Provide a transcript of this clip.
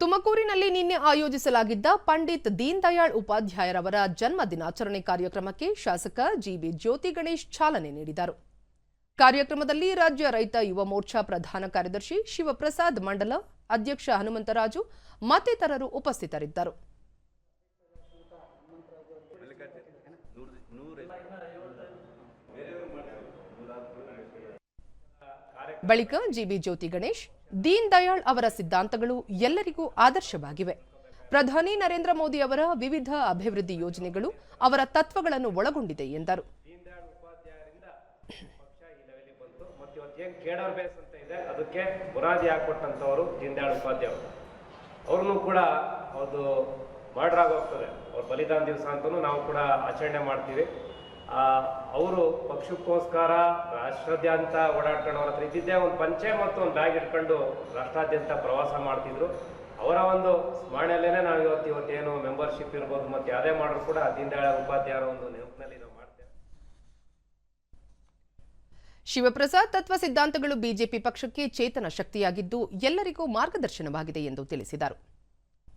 ತುಮಕೂರಿನಲ್ಲಿ ನಿನ್ನೆ ಆಯೋಜಿಸಲಾಗಿದ್ದ ಪಂಡಿತ್ ದೀನ್ ದಯಾಳ್ ಉಪಾಧ್ಯಾಯರವರ ಜನ್ಮ ದಿನಾಚರಣೆ ಕಾರ್ಯಕ್ರಮಕ್ಕೆ ಶಾಸಕ ಜಿಬಿ ಜ್ಯೋತಿ ಗಣೇಶ್ ಚಾಲನೆ ನೀಡಿದರು. ಕಾರ್ಯಕ್ರಮದಲ್ಲಿ ರಾಜ್ಯ ರೈತ ಯುವ ಮೋರ್ಚಾ ಪ್ರಧಾನ ಕಾರ್ಯದರ್ಶಿ ಶಿವಪ್ರಸಾದ್ ಮಂಡಲ ಅಧ್ಯಕ್ಷ ಹನುಮಂತರಾಜು ಮತ್ತಿತರರು ಉಪಸ್ಥಿತರಿದ್ದರು. ಬಳಿಕ ಜಿಬಿ ಜ್ಯೋತಿ ಗಣೇಶ್ ದೀನ್ ದಯಾಳ್ ಅವರ ಸಿದ್ಧಾಂತಗಳು ಎಲ್ಲರಿಗೂ ಆದರ್ಶವಾಗಿವೆ. ಪ್ರಧಾನಿ ನರೇಂದ್ರ ಮೋದಿ ಅವರ ವಿವಿಧ ಅಭಿವೃದ್ಧಿ ಯೋಜನೆಗಳು ಅವರ ತತ್ವಗಳನ್ನು ಒಳಗೊಂಡಿದೆ ಎಂದರು. ಅದಕ್ಕೆ ಬುನಾದಿ ಹಾಕೊಟ್ಟಂಥವರು ದೀನ್ ದಯಾಳ್ ಉಪಾಧ್ಯಾಯ ಅವರು ಅವ್ರನ್ನೂ ಕೂಡ ಅವ್ರದ್ದು ಮರ್ಡರ್ ಆಗೋಗ್ತದೆ ಅವ್ರ ಬಲಿದಾನ ದಿವಸ ಅಂತಲೂ ನಾವು ಕೂಡ ಆಚರಣೆ ಮಾಡ್ತೀವಿ. ಅವರು ಪಕ್ಷಕ್ಕೋಸ್ಕರ ರಾಷ್ಟ್ರಾದ್ಯಂತ ಓಡಾಡ್ಕೊಂಡು ಅವ್ರ ಹತ್ರ ಇದ್ದಿದ್ದೇ ಒಂದು ಪಂಚೆ ಮತ್ತು ಒಂದು ಬ್ಯಾಗ್ ಇಟ್ಕೊಂಡು ರಾಷ್ಟ್ರಾದ್ಯಂತ ಪ್ರವಾಸ ಮಾಡ್ತಿದ್ರು. ಅವರ ಒಂದು ಸ್ಮರಣೆಯಲ್ಲೇ ನಾವು ಇವತ್ತು ಇವತ್ತೇನು ಮೆಂಬರ್ಶಿಪ್ ಇರ್ಬೋದು ಮತ್ತು ಯಾವುದೇ ಮಾಡಿದ್ರು ಕೂಡ ದೀನ್ ದಯಾಳ ಉಪಾಧ್ಯಾಯರ ಒಂದು ನೆನಪಿನಲ್ಲಿ ನಾವು ಶಿವಪ್ರಸಾದ್ ತತ್ವ ಸಿದ್ಧಾಂತಗಳು ಬಿಜೆಪಿ ಪಕ್ಷಕ್ಕೆ ಚೇತನ ಶಕ್ತಿಯಾಗಿದ್ದು ಎಲ್ಲರಿಗೂ ಮಾರ್ಗದರ್ಶನವಾಗಿದೆ ಎಂದು ತಿಳಿಸಿದರು.